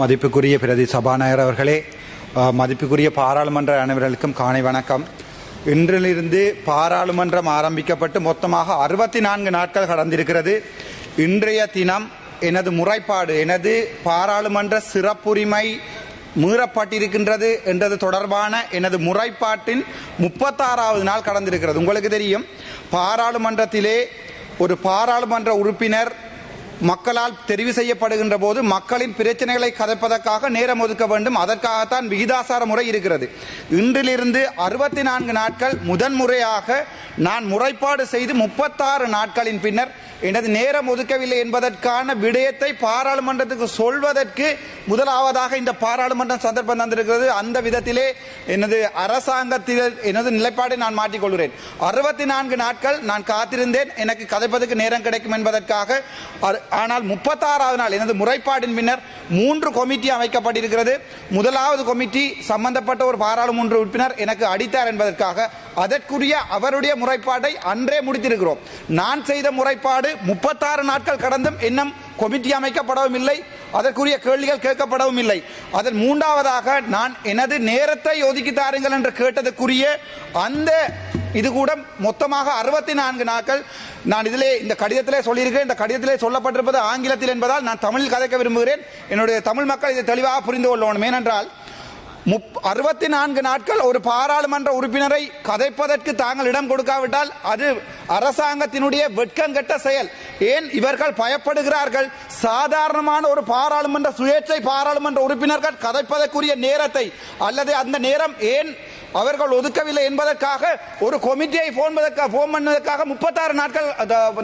மதிப்புக்குரிய பிரதி சபாநாயகர் அவர்களே மதிப்புக்குரிய பாராளுமன்ற அனைவர்களுக்கும் காணை வணக்கம். இன்றிலிருந்து பாராளுமன்றம் ஆரம்பிக்கப்பட்டு மொத்தமாக அறுபத்தி நான்கு நாட்கள் கடந்திருக்கிறது. இன்றைய தினம் எனது முறைப்பாடு எனது பாராளுமன்ற சிறப்புரிமை மீறப்பட்டிருக்கின்றது என்றது தொடர்பான எனது முறைப்பாட்டின் முப்பத்தாறாவது நாள் கடந்திருக்கிறது. உங்களுக்கு தெரியும் பாராளுமன்றத்திலே ஒரு பாராளுமன்ற உறுப்பினர் மக்களால் தெரிவு செய்யப்படுகின்ற போது மக்களின் பிரச்சனைகளை கதைப்பதற்காக நேரம் ஒதுக்க வேண்டும். அதற்காகத்தான் விகிதாசார முறை இருக்கிறது. இன்றிலிருந்து அறுபத்தி நான்கு நாட்கள் முதன்முறையாக நான் முறைப்பாடு செய்து முப்பத்தாறு நாட்களின் பின்னர் எனது நேரம் ஒதுக்கவில்லை என்பதற்கான விடயத்தை பாராளுமன்றத்துக்கு சொல்வதற்கு முதலாவதாக இந்த பாராளுமன்றம் சந்தர்ப்பம் தந்திருக்கிறது. அந்த விதத்திலே எனது அரசாங்கத்தில் எனது நிலைப்பாடை நான் மாற்றிக்கொள்கிறேன். அறுபத்தி நான்கு நாட்கள் நான் காத்திருந்தேன். எனக்கு கதைப்பதற்கு நேரம் கிடைக்கும் என்பதற்காக. ஆனால் முப்பத்தாறாவது நாள் எனது முறைப்பாடின் பின்னர் மூன்று கமிட்டி அமைக்கப்பட்டிருக்கிறது. முதலாவது கமிட்டி சம்பந்தப்பட்ட ஒரு பாராளுமன்ற உறுப்பினர் எனக்கு அடித்தார் என்பதற்காக அதற்குரிய அவருடைய முறைப்பாட்டை அன்றே முடித்திருக்கிறோம். நான் செய்த முறைப்பாடு முப்பத்தாறு நாட்கள் கடந்தும் இன்னும் கமிட்டி அமைக்கப்படவும் இல்லை. அதற்குரிய கேள்விகள் கேட்கப்படவும் இல்லை. அதன் மூன்றாவதாக நான் எனது நேரத்தை ஒதுக்கி தாருங்கள் என்று கேட்டதற்குரிய அந்த இது கூட மொத்தமாக அறுபத்தி நான்கு நாட்கள். நான் இதிலே இந்த கடிதத்திலே சொல்லியிருக்கிறேன். இந்த கடிதத்திலே சொல்லப்பட்டிருப்பது ஆங்கிலத்தில் என்பதால் நான் தமிழில் கதைக்க விரும்புகிறேன். என்னுடைய தமிழ் மக்கள் இதை தெளிவாக புரிந்து கொள்ளணும். ஏனென்றால் முப் அறுபத்தி நான்கு நாட்கள் ஒரு பாராளுமன்ற உறுப்பினரை கதைப்பதற்கு தாங்கள் இடம் கொடுக்காவிட்டால் அது அரசாங்கத்தினுடைய வெட்கங்கெட்ட செயல். ஏன் இவர்கள் பயப்படுகிறார்கள்? சாதாரணமான ஒரு பாராளுமன்ற சுயேட்சை பாராளுமன்ற உறுப்பினர்கள் கதைப்பதற்குரிய நேரத்தை அல்லது அந்த நேரம் ஏன் அவர்கள் ஒதுக்கவில்லை என்பதற்காக ஒரு கொமிட்டியை போன் போன் பண்ணதற்காக முப்பத்தாறு நாட்கள்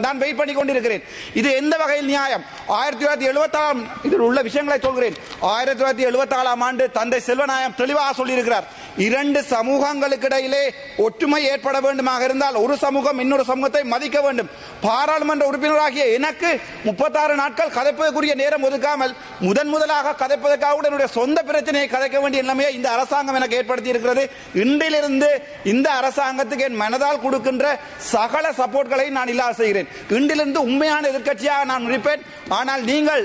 நான் வெயிட் பண்ணி கொண்டிருக்கிறேன். இது எந்த வகையில் நியாயம்? ஆயிரத்தி தொள்ளாயிரத்தி எழுபத்தாறாம் இதில் உள்ள விஷயங்களை சொல்கிறேன். ஆயிரத்தி தொள்ளாயிரத்தி எழுபத்தாறாம் ஆண்டு தந்தை செல்வநாயம் தெளிவாக சொல்லியிருக்கிறார். இரண்டு சமூகங்களுக்கு இடையிலே ஒற்றுமை ஏற்பட வேண்டுமாக இருந்தால் ஒரு சமூகம் இன்னொரு சமூகத்தை மதிக்க வேண்டும். பாராளுமன்ற உறுப்பினராகிய எனக்கு முப்பத்தாறு நாட்கள் கதைப்பதற்குரிய நேரம் ஒதுக்காமல் முதன் முதலாக கதைப்பதற்காக என்னுடைய சொந்த பிரச்சனையை கதைக்க வேண்டிய நிலைமையை இந்த அரசாங்கம் எனக்கு ஏற்படுத்தி இருக்கிறது இன்றிலிருந்து இந்த அரசாங்கத்துக்கு என் மனதால் கொடுக்கின்ற சகல சப்போர்ட்களை நான் இல்லாத செய்கிறேன். இன்றிலிருந்து உண்மையான எதிர்க்கட்சியாக நான் முடிப்பேன் ஆனால் நீங்கள்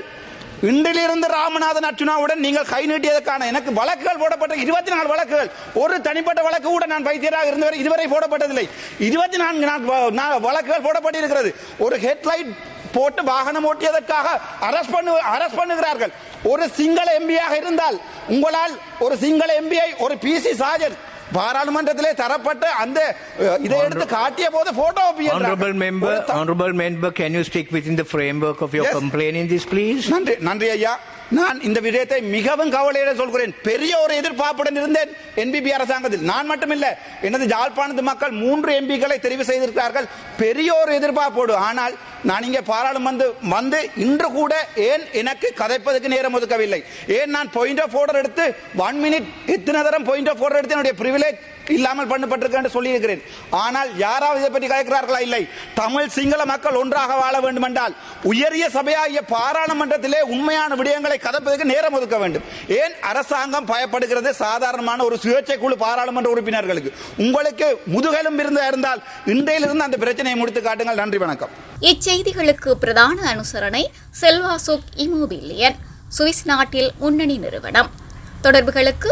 இன்றிலிருந்து ராமநாதன் அர்ஜுனாவுடன் நீங்கள் கை நீட்டியதற்கான எனக்கு வழக்குகள் போடப்பட்ட இருபத்தி நாலு வழக்குகள். ஒரு தனிப்பட்ட வழக்கு கூட நான் வைத்தியராக இருந்தவரை இதுவரை போடப்பட்டதில்லை. இருபத்தி நான்கு நான் வழக்குகள் போடப்பட்டிருக்கிறது. ஒரு ஹெட்லைட் போட்டு வாகனம் ஓட்டியதற்காக அரஸ்ட் பண்ணு அரஸ்ட் பண்ணுகிறார்கள். ஒரு சிங்கள எம்பியாக இருந்தால் உங்களால் ஒரு சிங்கள எம்பியை ஒரு பிசி சாஜன் பாராளுமன்றத்திலே தரப்பட்ட அந்த இதை எடுத்து காட்டிய போது photo Honorable member, honorable member, can you stick within the framework of your Yes. complaint in this, please? நன்றி நன்றி ஐயா நான் இந்த விடயத்தை மிகவும் கவலையுடன் சொல்கிறேன். பெரிய ஒரு எதிர்பார்ப்புடன் இருந்தேன் என்பிபி அரசாங்கத்தில். நான் மட்டுமில்ல எனது ஜாழ்ப்பாணத்து மக்கள் மூன்று எம்பிக்களை தெரிவு செய்திருக்கிறார்கள். பெரிய ஒரு எதிர்பார்ப்போடு. ஆனால் நான் இங்கே பாராளுமன்ற வந்து இன்று கூட ஏன் எனக்கு கதைப்பதற்கு நேரம் ஒதுக்கவில்லை? ஏன் நான் பாயிண்ட் ஆஃப் ஆர்டர் எடுத்து ஒன் மினிட் எத்தனை தரம் பாயிண்ட் ஆஃப் ஆர்டர் எடுத்து என்னுடைய பிரிவிலேஜ் இல்லாமல் பண்ணப்பட்டிருக்க என்று சொல்லியிருக்கிறேன். ஆனால் யாராவது இதை பற்றி கேட்கிறார்களா இல்லை. தமிழ் சிங்கள மக்கள் ஒன்றாக வாழ வேண்டும் என்றால் உயரிய சபையாகிய பாராளுமன்றத்திலே உண்மையான விடயங்களை கதப்பதற்கு நேரம் ஒதுக்க வேண்டும். ஏன் அரசாங்கம் பயப்படுகிறது சாதாரணமான ஒரு சுயேட்சை குழு பாராளுமன்ற உறுப்பினர்களுக்கு? உங்களுக்கு முதுகெலும் இருந்தா இருந்தால் இன்றையிலிருந்து அந்த பிரச்சனையை முடித்து காட்டுங்கள். நன்றி வணக்கம். இச்செய்திகளுக்கு பிரதான அனுசரணை செல்வாசோக் இமோபிலியன் சுவிஸ் நாட்டில் முன்னணி நிறுவனம். தொடர்புகளுக்கு